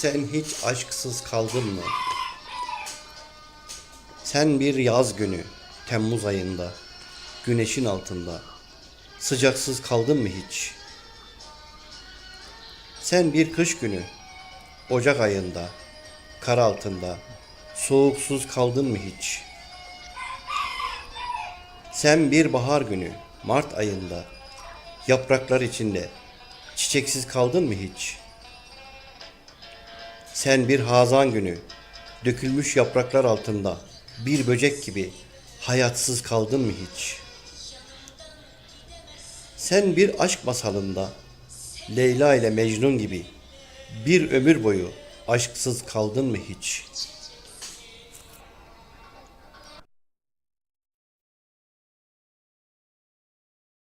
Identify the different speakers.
Speaker 1: Sen hiç aşksız kaldın mı? Sen bir yaz günü, Temmuz ayında, güneşin altında, sıcaksız kaldın mı hiç? Sen bir kış günü, Ocak ayında, kar altında, soğuksuz kaldın mı hiç? Sen bir bahar günü, Mart ayında, yapraklar içinde, çiçeksiz kaldın mı hiç? Sen bir hazan günü, dökülmüş yapraklar altında, bir böcek gibi hayatsız kaldın mı hiç? Sen bir aşk masalında, Leyla ile Mecnun gibi bir ömür boyu aşksız kaldın mı hiç?''